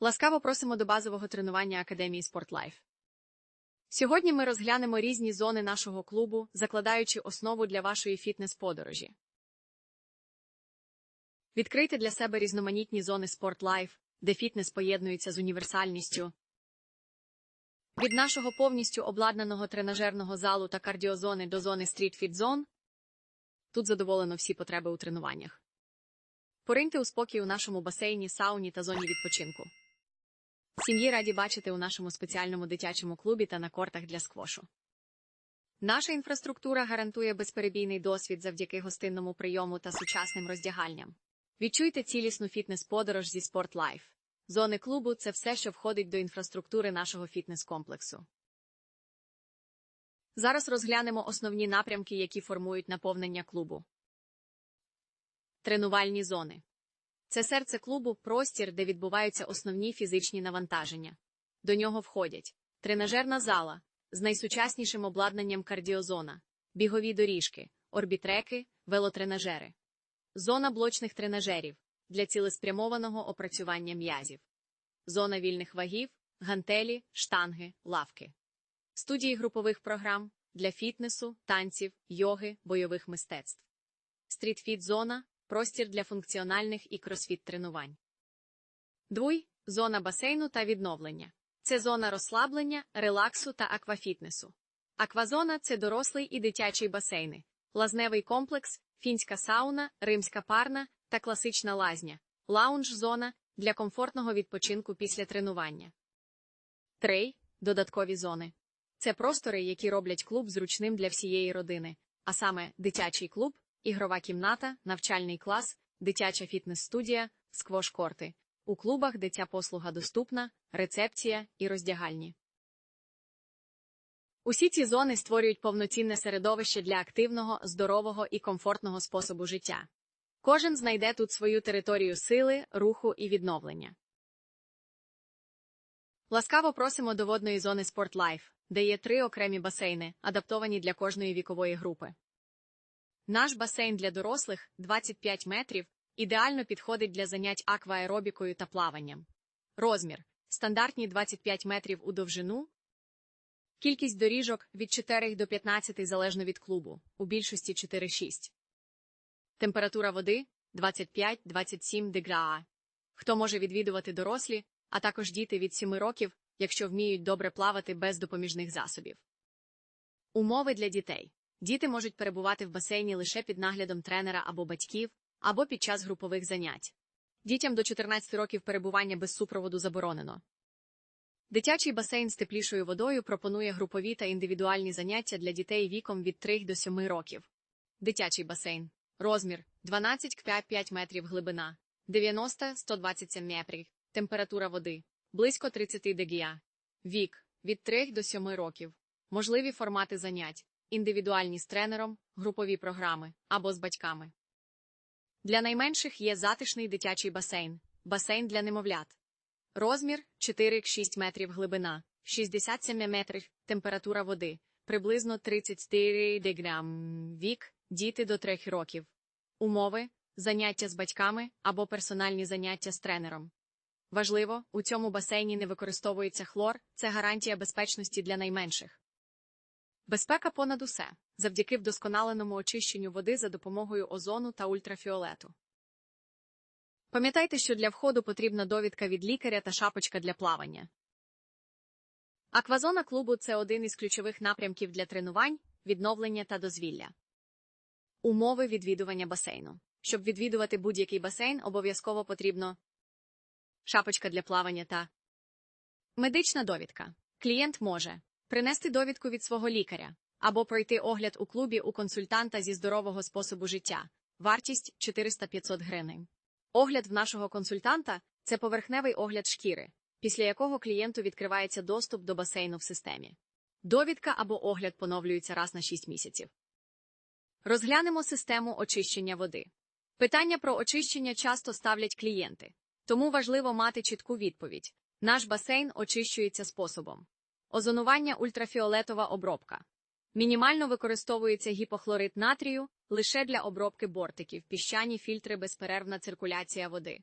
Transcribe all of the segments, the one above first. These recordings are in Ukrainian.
Ласкаво просимо до базового тренування Академії SportLife. Сьогодні ми розглянемо різні зони нашого клубу, закладаючи основу для вашої фітнес-подорожі. Відкрийте для себе різноманітні зони SportLife, де фітнес поєднується з універсальністю. Від нашого повністю обладнаного тренажерного залу та кардіозони до зони Zone тут задоволено всі потреби у тренуваннях. Пориньте у спокій у нашому басейні, сауні та зоні відпочинку. Сім'ї раді бачити у нашому спеціальному дитячому клубі та на кортах для сквошу. Наша інфраструктура гарантує безперебійний досвід завдяки гостинному прийому та сучасним роздягальням. Відчуйте цілісну фітнес-подорож зі SportLife. Зони клубу це все, що входить до інфраструктури нашого фітнес-комплексу. Зараз розглянемо основні напрямки, які формують наповнення клубу. Тренувальні зони. Це серце клубу простір, де відбуваються основні фізичні навантаження. До нього входять тренажерна зала з найсучаснішим обладнанням кардіозона, бігові доріжки, орбітреки, велотренажери, зона блочних тренажерів для цілеспрямованого опрацювання м'язів, зона вільних вагів, гантелі, штанги, лавки, студії групових програм для фітнесу, танців, йоги, бойових мистецтв, стрітфіт зона простір для функціональних і кросфіт тренувань. Двуй зона басейну та відновлення. Це зона розслаблення, релаксу та аквафітнесу. Аквазона це дорослий і дитячий басейни, лазневий комплекс, фінська сауна, римська парна та класична лазня, лаунж-зона для комфортного відпочинку після тренування. Трей додаткові зони. Це простори, які роблять клуб зручним для всієї родини, а саме дитячий клуб, ігрова кімната, навчальний клас, дитяча фітнес-студія, сквош-корти. У клубах, де ця послуга доступна, рецепція і роздягальні. Усі ці зони створюють повноцінне середовище для активного, здорового і комфортного способу життя. Кожен знайде тут свою територію сили, руху і відновлення. Ласкаво просимо до водної зони SportLife, де є три окремі басейни, адаптовані для кожної вікової групи. Наш басейн для дорослих 25 метрів ідеально підходить для занять акваеробікою та плаванням. Розмір стандартні 25 метрів у довжину. Кількість доріжок від 4 до 15 залежно від клубу, у більшості 4-6. Температура води 25-27 деграа. Хто може відвідувати дорослі, а також діти від 7 років, якщо вміють добре плавати без допоміжних засобів. Умови для дітей. Діти можуть перебувати в басейні лише під наглядом тренера або батьків, або під час групових занять. Дітям до 14 років перебування без супроводу заборонено. Дитячий басейн з теплішою водою пропонує групові та індивідуальні заняття для дітей віком від 3 до 7 років. Дитячий басейн. Розмір 12-5 метрів глибина, 90-127 метрів. Температура води близько 30 дегія. Вік від 3 до 7 років. Можливі формати занять індивідуальні з тренером, групові програми або з батьками. Для найменших є затишний дитячий басейн, басейн для немовлят. Розмір 4-6 метрів глибина, 67 метрів, температура води, приблизно 34 деграм, вік, діти до 3 років. Умови заняття з батьками або персональні заняття з тренером. Важливо, у цьому басейні не використовується хлор, це гарантія безпечності для найменших. Безпека понад усе завдяки вдосконаленому очищенню води за допомогою озону та ультрафіолету. Пам'ятайте, що для входу потрібна довідка від лікаря та шапочка для плавання. Аквазона клубу це один із ключових напрямків для тренувань, відновлення та дозвілля. Умови відвідування басейну. Щоб відвідувати будь-який басейн, обов'язково потрібно шапочка для плавання та медична довідка. Клієнт може принести довідку від свого лікаря або пройти огляд у клубі у консультанта зі здорового способу життя, вартість 400-500 гривень. Огляд в нашого консультанта це поверхневий огляд шкіри, після якого клієнту відкривається доступ до басейну в системі. Довідка або огляд поновлюється раз на 6 місяців. Розглянемо систему очищення води. Питання про очищення часто ставлять клієнти, тому важливо мати чітку відповідь. Наш басейн очищується способом озонування ультрафіолетова обробка. Мінімально використовується гіпохлорид натрію лише для обробки бортиків, піщані фільтри безперервна циркуляція води.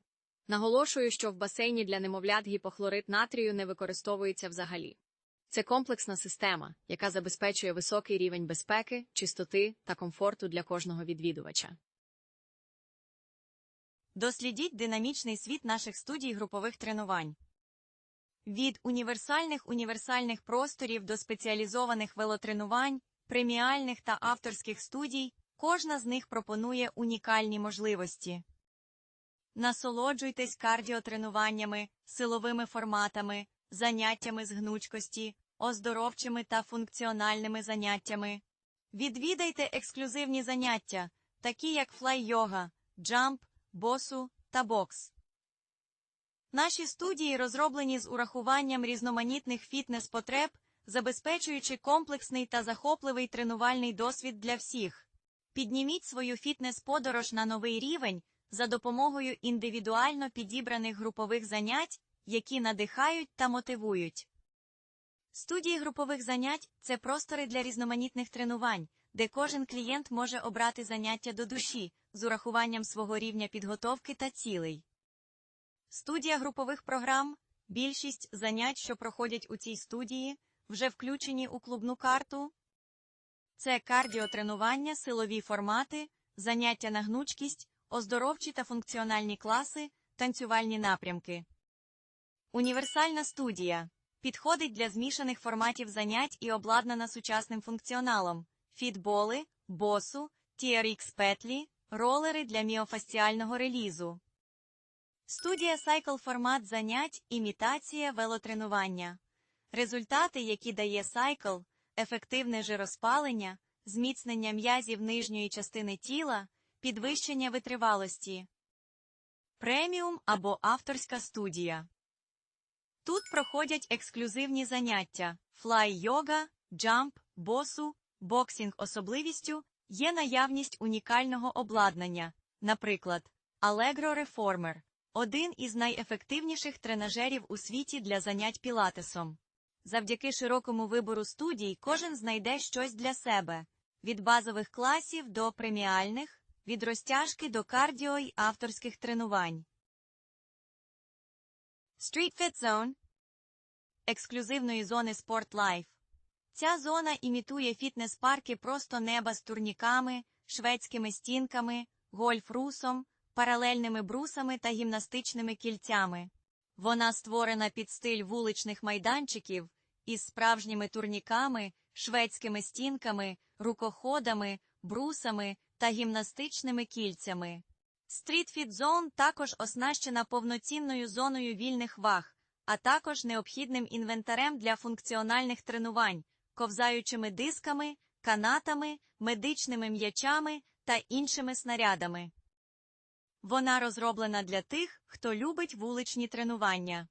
Наголошую, що в басейні для немовлят гіпохлорид натрію не використовується взагалі. Це комплексна система, яка забезпечує високий рівень безпеки, чистоти та комфорту для кожного відвідувача. Дослідіть динамічний світ наших студій групових тренувань. Від універсальних універсальних просторів до спеціалізованих велотренувань, преміальних та авторських студій, кожна з них пропонує унікальні можливості. Насолоджуйтесь кардіотренуваннями, силовими форматами, заняттями з гнучкості, оздоровчими та функціональними заняттями. Відвідайте ексклюзивні заняття, такі як флай-йога, джамп, босу та бокс. Наші студії розроблені з урахуванням різноманітних фітнес-потреб, забезпечуючи комплексний та захопливий тренувальний досвід для всіх. Підніміть свою фітнес-подорож на новий рівень за допомогою індивідуально підібраних групових занять, які надихають та мотивують. Студії групових занять це простори для різноманітних тренувань, де кожен клієнт може обрати заняття до душі з урахуванням свого рівня підготовки та цілей. Студія групових програм більшість занять, що проходять у цій студії, вже включені у клубну карту. Це кардіотренування, силові формати, заняття на гнучкість, оздоровчі та функціональні класи, танцювальні напрямки. Універсальна студія підходить для змішаних форматів занять і обладнана сучасним функціоналом: фітболи, босу, TRX петлі, ролери для міофасціального релізу. Студія Cycle формат занять, імітація велотренування. Результати, які дає Cycle, ефективне жироспалення, зміцнення м'язів нижньої частини тіла, підвищення витривалості. Преміум або авторська студія. Тут проходять ексклюзивні заняття флай-йога, джамп, босу, боксінг особливістю є наявність унікального обладнання, наприклад, Allegro Reformer – один із найефективніших тренажерів у світі для занять пілатесом. Завдяки широкому вибору студій кожен знайде щось для себе від базових класів до преміальних, від розтяжки до кардіо й авторських тренувань. Street Fit Zone ексклюзивної зони Sport Life. Ця зона імітує фітнес-парки просто неба з турніками, шведськими стінками, гольф-русом, паралельними брусами та гімнастичними кільцями. Вона створена під стиль вуличних майданчиків із справжніми турніками, шведськими стінками, рукоходами, брусами та гімнастичними кільцями. Fit Zone також оснащена повноцінною зоною вільних ваг, а також необхідним інвентарем для функціональних тренувань, ковзаючими дисками, канатами, медичними м'ячами та іншими снарядами. Вона розроблена для тих, хто любить вуличні тренування.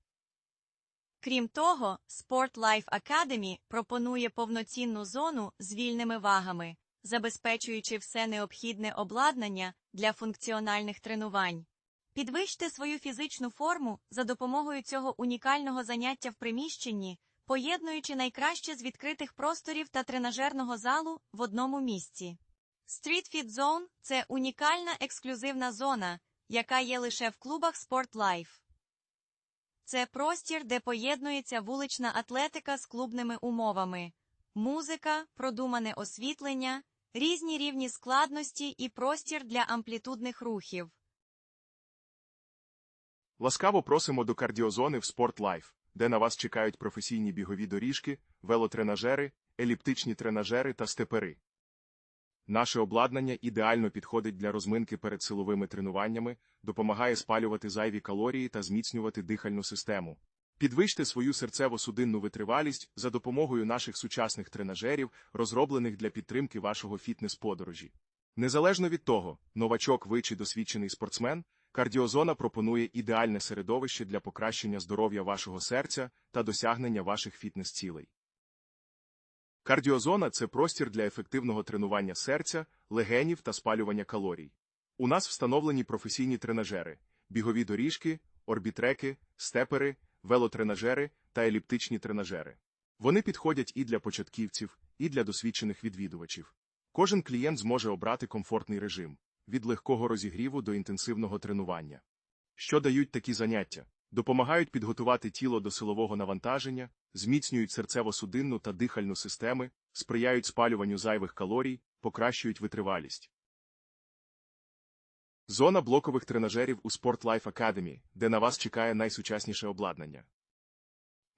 Крім того, Sport Life Academy пропонує повноцінну зону з вільними вагами, забезпечуючи все необхідне обладнання для функціональних тренувань. Підвищте свою фізичну форму за допомогою цього унікального заняття в приміщенні, поєднуючи найкраще з відкритих просторів та тренажерного залу в одному місці. Street Fit Zone – це унікальна ексклюзивна зона, яка є лише в клубах Sport Life. Це простір, де поєднується вулична атлетика з клубними умовами, музика, продумане освітлення, різні рівні складності і простір для амплітудних рухів. Ласкаво просимо до кардіозони в Sport Life, де на вас чекають професійні бігові доріжки, велотренажери, еліптичні тренажери та степери. Наше обладнання ідеально підходить для розминки перед силовими тренуваннями, допомагає спалювати зайві калорії та зміцнювати дихальну систему. Підвищте свою серцево-судинну витривалість за допомогою наших сучасних тренажерів, розроблених для підтримки вашого фітнес-подорожі. Незалежно від того, новачок ви чи досвідчений спортсмен, кардіозона пропонує ідеальне середовище для покращення здоров'я вашого серця та досягнення ваших фітнес-цілей. Кардіозона це простір для ефективного тренування серця, легенів та спалювання калорій. У нас встановлені професійні тренажери, бігові доріжки, орбітреки, степери, велотренажери та еліптичні тренажери. Вони підходять і для початківців, і для досвідчених відвідувачів. Кожен клієнт зможе обрати комфортний режим від легкого розігріву до інтенсивного тренування. Що дають такі заняття? Допомагають підготувати тіло до силового навантаження, зміцнюють серцево-судинну та дихальну системи, сприяють спалюванню зайвих калорій, покращують витривалість. Зона блокових тренажерів у Sport Life Academy, де на вас чекає найсучасніше обладнання.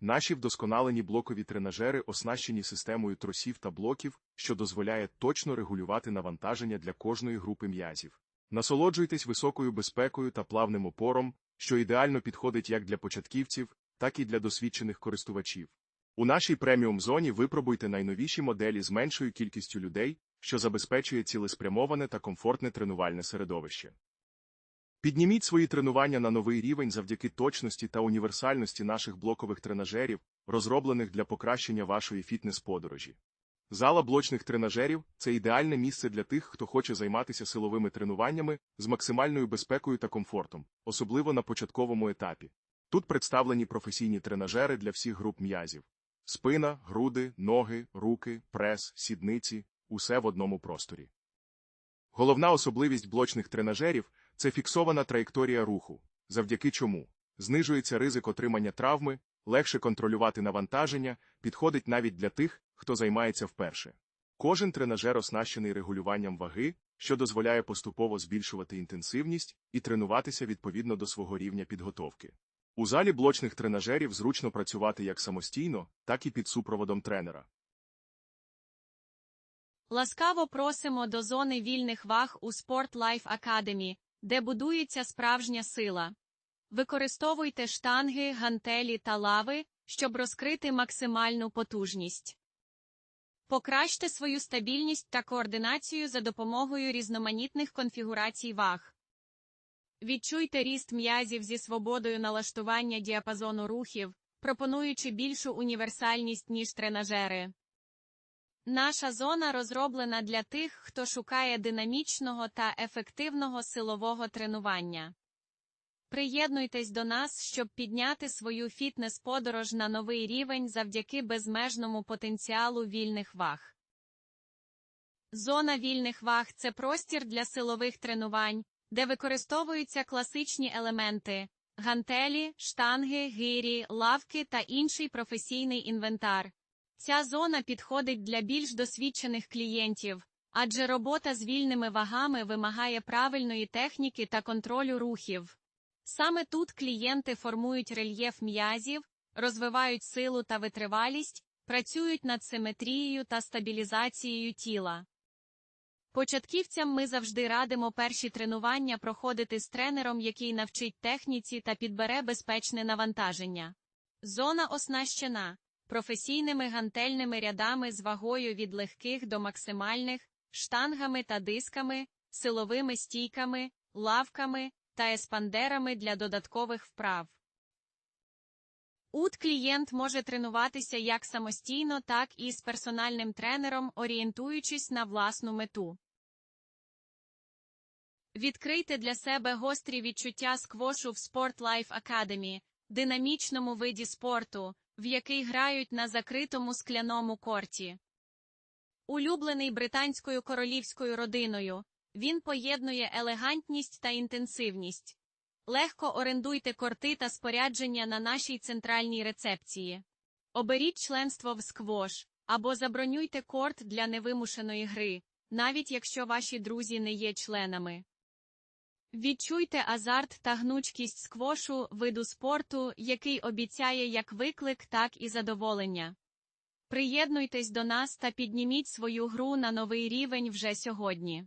Наші вдосконалені блокові тренажери оснащені системою тросів та блоків, що дозволяє точно регулювати навантаження для кожної групи м'язів. Насолоджуйтесь високою безпекою та плавним опором, що ідеально підходить як для початківців, так і для досвідчених користувачів. У нашій преміум зоні випробуйте найновіші моделі з меншою кількістю людей, що забезпечує цілеспрямоване та комфортне тренувальне середовище. Підніміть свої тренування на новий рівень завдяки точності та універсальності наших блокових тренажерів, розроблених для покращення вашої фітнес-подорожі. Зала блочних тренажерів це ідеальне місце для тих, хто хоче займатися силовими тренуваннями з максимальною безпекою та комфортом, особливо на початковому етапі. Тут представлені професійні тренажери для всіх груп м'язів: спина, груди, ноги, руки, прес, сідниці усе в одному просторі. Головна особливість блочних тренажерів це фіксована траєкторія руху, завдяки чому знижується ризик отримання травми, легше контролювати навантаження, підходить навіть для тих, хто займається вперше. Кожен тренажер оснащений регулюванням ваги, що дозволяє поступово збільшувати інтенсивність і тренуватися відповідно до свого рівня підготовки. У залі блочних тренажерів зручно працювати як самостійно, так і під супроводом тренера. Ласкаво просимо до зони вільних ваг у Sport Life Academy, де будується справжня сила. Використовуйте штанги, гантелі та лави, щоб розкрити максимальну потужність. Покращте свою стабільність та координацію за допомогою різноманітних конфігурацій ваг. Відчуйте ріст м'язів зі свободою налаштування діапазону рухів, пропонуючи більшу універсальність, ніж тренажери. Наша зона розроблена для тих, хто шукає динамічного та ефективного силового тренування. Приєднуйтесь до нас, щоб підняти свою фітнес-подорож на новий рівень завдяки безмежному потенціалу вільних ваг. Зона вільних ваг це простір для силових тренувань, де використовуються класичні елементи гантелі, штанги, гирі, лавки та інший професійний інвентар. Ця зона підходить для більш досвідчених клієнтів, адже робота з вільними вагами вимагає правильної техніки та контролю рухів. Саме тут клієнти формують рельєф м'язів, розвивають силу та витривалість, працюють над симетрією та стабілізацією тіла. Початківцям ми завжди радимо перші тренування проходити з тренером, який навчить техніці та підбере безпечне навантаження. Зона оснащена професійними гантельними рядами з вагою від легких до максимальних, штангами та дисками, силовими стійками, лавками та еспандерами для додаткових вправ. Ут клієнт може тренуватися як самостійно, так і з персональним тренером, орієнтуючись на власну мету. Відкрийте для себе гострі відчуття сквошу в Sport Life Academy, динамічному виді спорту, в який грають на закритому скляному корті. Улюблений британською королівською родиною, він поєднує елегантність та інтенсивність. Легко орендуйте корти та спорядження на нашій центральній рецепції. Оберіть членство в сквош або забронюйте корт для невимушеної гри, навіть якщо ваші друзі не є членами. Відчуйте азарт та гнучкість сквошу виду спорту, який обіцяє як виклик, так і задоволення. Приєднуйтесь до нас та підніміть свою гру на новий рівень вже сьогодні.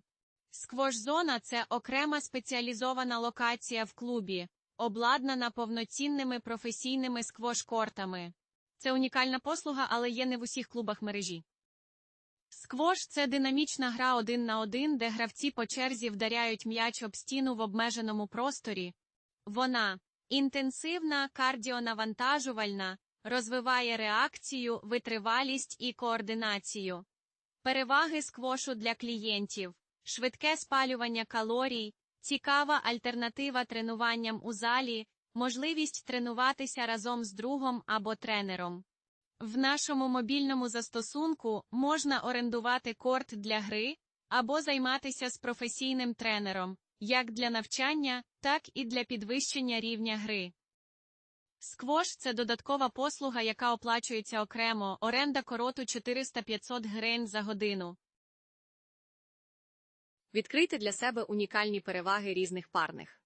Сквош-зона це окрема спеціалізована локація в клубі, обладнана повноцінними професійними сквош-кортами. Це унікальна послуга, але є не в усіх клубах мережі. Сквош це динамічна гра один на один, де гравці по черзі вдаряють м'яч об стіну в обмеженому просторі. Вона інтенсивна, кардіонавантажувальна, розвиває реакцію, витривалість і координацію. Переваги сквошу для клієнтів, швидке спалювання калорій, цікава альтернатива тренуванням у залі, можливість тренуватися разом з другом або тренером. В нашому мобільному застосунку можна орендувати корт для гри або займатися з професійним тренером, як для навчання, так і для підвищення рівня гри. Сквош – це додаткова послуга, яка оплачується окремо, оренда короту 400-500 гривень за годину. Відкрийте для себе унікальні переваги різних парних.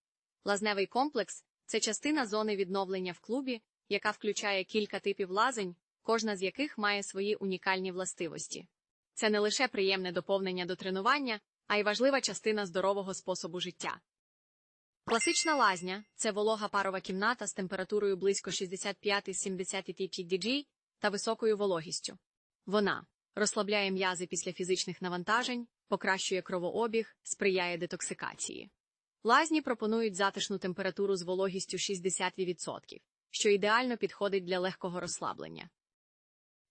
Лазневий комплекс це частина зони відновлення в клубі, яка включає кілька типів лазень, кожна з яких має свої унікальні властивості. Це не лише приємне доповнення до тренування, а й важлива частина здорового способу життя. Класична лазня це волога парова кімната з температурою близько 65-70 DG та високою вологістю. Вона розслабляє м'язи після фізичних навантажень, покращує кровообіг, сприяє детоксикації. Лазні пропонують затишну температуру з вологістю 60%, що ідеально підходить для легкого розслаблення.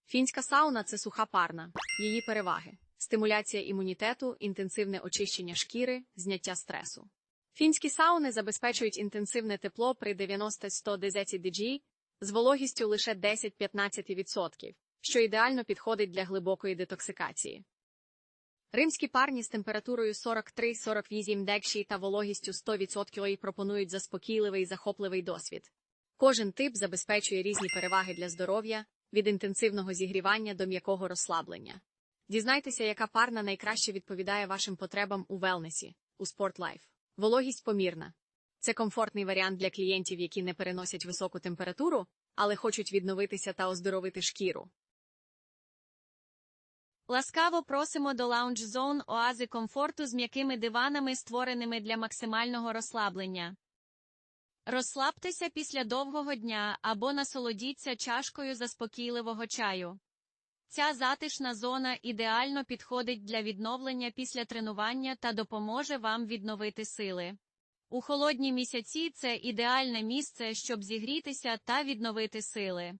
Фінська сауна це суха парна. Її переваги стимуляція імунітету, інтенсивне очищення шкіри, зняття стресу. Фінські сауни забезпечують інтенсивне тепло при 90-100 DG з вологістю лише 10-15%, що ідеально підходить для глибокої детоксикації. Римські парні з температурою 43-48 декші та вологістю 100% пропонують заспокійливий і захопливий досвід. Кожен тип забезпечує різні переваги для здоров'я, від інтенсивного зігрівання до м'якого розслаблення. Дізнайтеся, яка парна найкраще відповідає вашим потребам у велнесі, у спортлайф. Вологість помірна. Це комфортний варіант для клієнтів, які не переносять високу температуру, але хочуть відновитися та оздоровити шкіру. Ласкаво просимо до лаунж зон оази комфорту з м'якими диванами, створеними для максимального розслаблення. Розслабтеся після довгого дня або насолодіться чашкою заспокійливого чаю. Ця затишна зона ідеально підходить для відновлення після тренування та допоможе вам відновити сили. У холодні місяці це ідеальне місце, щоб зігрітися та відновити сили.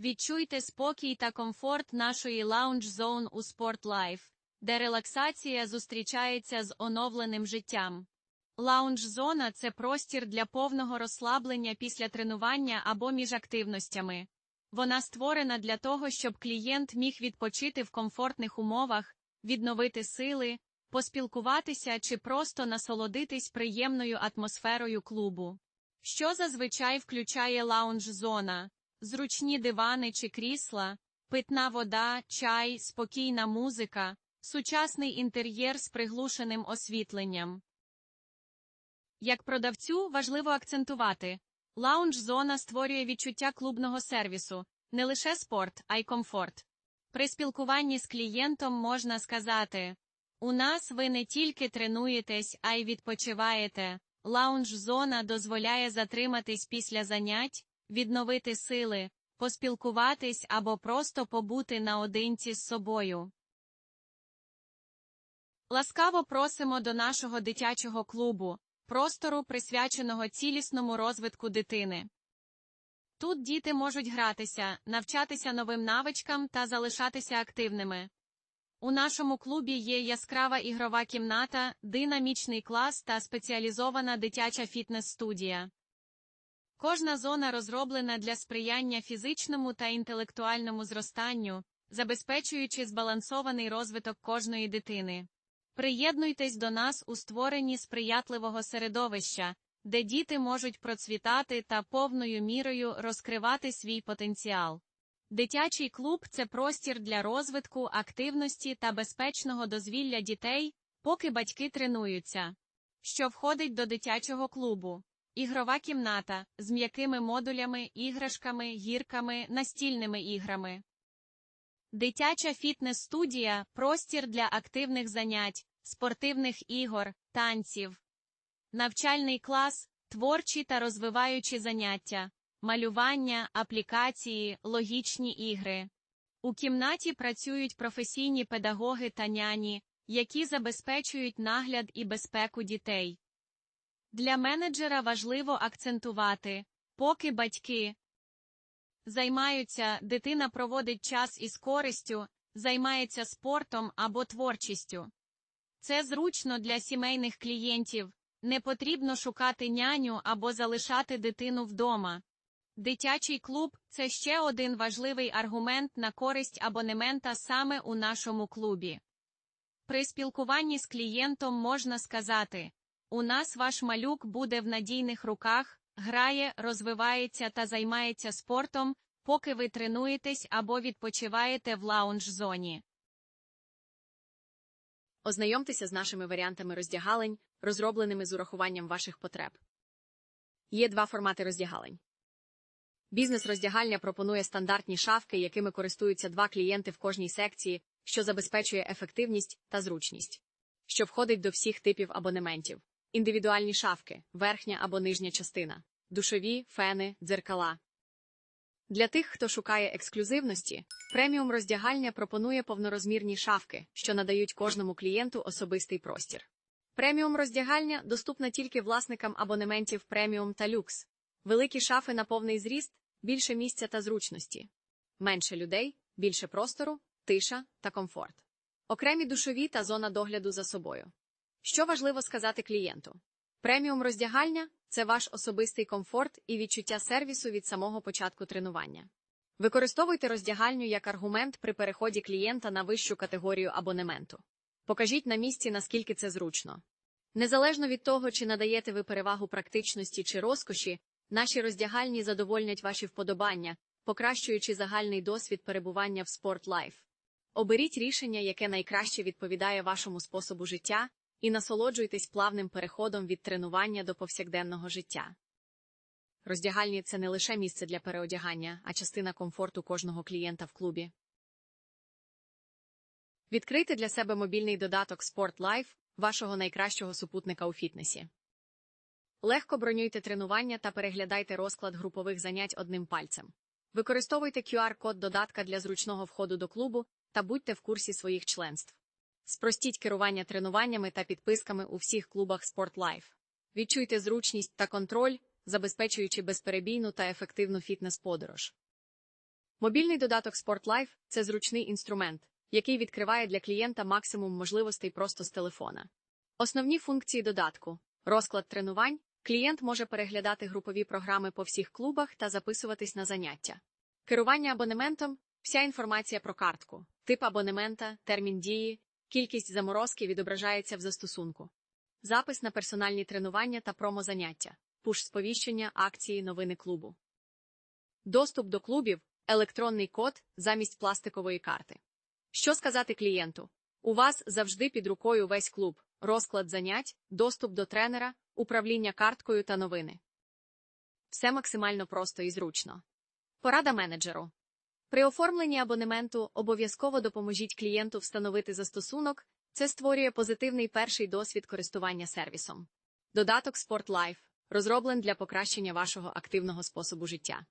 Відчуйте спокій та комфорт нашої лаунж зон у Sport Life, де релаксація зустрічається з оновленим життям. Лаунж-зона це простір для повного розслаблення після тренування або між активностями. Вона створена для того, щоб клієнт міг відпочити в комфортних умовах, відновити сили, поспілкуватися чи просто насолодитись приємною атмосферою клубу. Що зазвичай включає лаунж-зона, зручні дивани чи крісла, питна вода, чай, спокійна музика, сучасний інтер'єр з приглушеним освітленням. Як продавцю важливо акцентувати лаунж-зона створює відчуття клубного сервісу, не лише спорт, а й комфорт. При спілкуванні з клієнтом можна сказати у нас ви не тільки тренуєтесь, а й відпочиваєте. Лаунж-зона дозволяє затриматись після занять, відновити сили, поспілкуватись або просто побути наодинці з собою. Ласкаво просимо до нашого дитячого клубу простору, присвяченого цілісному розвитку дитини. Тут діти можуть гратися, навчатися новим навичкам та залишатися активними. У нашому клубі є яскрава ігрова кімната, динамічний клас та спеціалізована дитяча фітнес-студія. Кожна зона розроблена для сприяння фізичному та інтелектуальному зростанню, забезпечуючи збалансований розвиток кожної дитини. Приєднуйтесь до нас у створенні сприятливого середовища, де діти можуть процвітати та повною мірою розкривати свій потенціал. Дитячий клуб це простір для розвитку, активності та безпечного дозвілля дітей, поки батьки тренуються. Що входить до дитячого клубу? Ігрова кімната з м'якими модулями, іграшками, гірками, настільними іграми. Дитяча фітнес-студія простір для активних занять, спортивних ігор, танців, навчальний клас, творчі та розвиваючі заняття, малювання, аплікації, логічні ігри. У кімнаті працюють професійні педагоги та няні, які забезпечують нагляд і безпеку дітей. Для менеджера важливо акцентувати, поки батьки займаються, дитина проводить час із користю, займається спортом або творчістю. Це зручно для сімейних клієнтів, не потрібно шукати няню або залишати дитину вдома. Дитячий клуб це ще один важливий аргумент на користь абонемента саме у нашому клубі. При спілкуванні з клієнтом можна сказати У нас ваш малюк буде в надійних руках, грає, розвивається та займається спортом, поки ви тренуєтесь або відпочиваєте в лаунж-зоні. Ознайомтеся з нашими варіантами роздягалень, розробленими з урахуванням ваших потреб. Є два формати роздягалень. Бізнес-роздягальня пропонує стандартні шафки, якими користуються два клієнти в кожній секції, що забезпечує ефективність та зручність, що входить до всіх типів абонементів. Індивідуальні шафки, верхня або нижня частина, душові, фени, дзеркала. Для тих, хто шукає ексклюзивності, преміум роздягальня пропонує повнорозмірні шафки, що надають кожному клієнту особистий простір. Преміум роздягальня доступна тільки власникам абонементів преміум та люкс. Великі шафи на повний зріст, більше місця та зручності. Менше людей, більше простору, тиша та комфорт. Окремі душові та зона догляду за собою. Що важливо сказати клієнту? Преміум роздягальня це ваш особистий комфорт і відчуття сервісу від самого початку тренування. Використовуйте роздягальню як аргумент при переході клієнта на вищу категорію абонементу. Покажіть на місці, наскільки це зручно. Незалежно від того, чи надаєте ви перевагу практичності чи розкоші, наші роздягальні задовольнять ваші вподобання, покращуючи загальний досвід перебування в Life. Оберіть рішення, яке найкраще відповідає вашому способу життя, і насолоджуйтесь плавним переходом від тренування до повсякденного життя. Роздягальні це не лише місце для переодягання, а частина комфорту кожного клієнта в клубі. Відкрийте для себе мобільний додаток Sport Life, вашого найкращого супутника у фітнесі. Легко бронюйте тренування та переглядайте розклад групових занять одним пальцем. Використовуйте QR-код додатка для зручного входу до клубу та будьте в курсі своїх членств. Спростіть керування тренуваннями та підписками у всіх клубах Sport Life. Відчуйте зручність та контроль, забезпечуючи безперебійну та ефективну фітнес-подорож. Мобільний додаток Sport Life – це зручний інструмент, який відкриває для клієнта максимум можливостей просто з телефона. Основні функції додатку: розклад тренувань. Клієнт може переглядати групові програми по всіх клубах та записуватись на заняття. Керування абонементом вся інформація про картку, тип абонемента, термін дії, кількість заморозки відображається в застосунку. Запис на персональні тренування та промозаняття, пуш-сповіщення, акції, новини клубу. Доступ до клубів, електронний код замість пластикової карти. Що сказати клієнту? У вас завжди під рукою весь клуб, розклад занять, доступ до тренера, управління карткою та новини. Все максимально просто і зручно. Порада менеджеру. При оформленні абонементу обов'язково допоможіть клієнту встановити застосунок, це створює позитивний перший досвід користування сервісом. Додаток Sport Life розроблен для покращення вашого активного способу життя.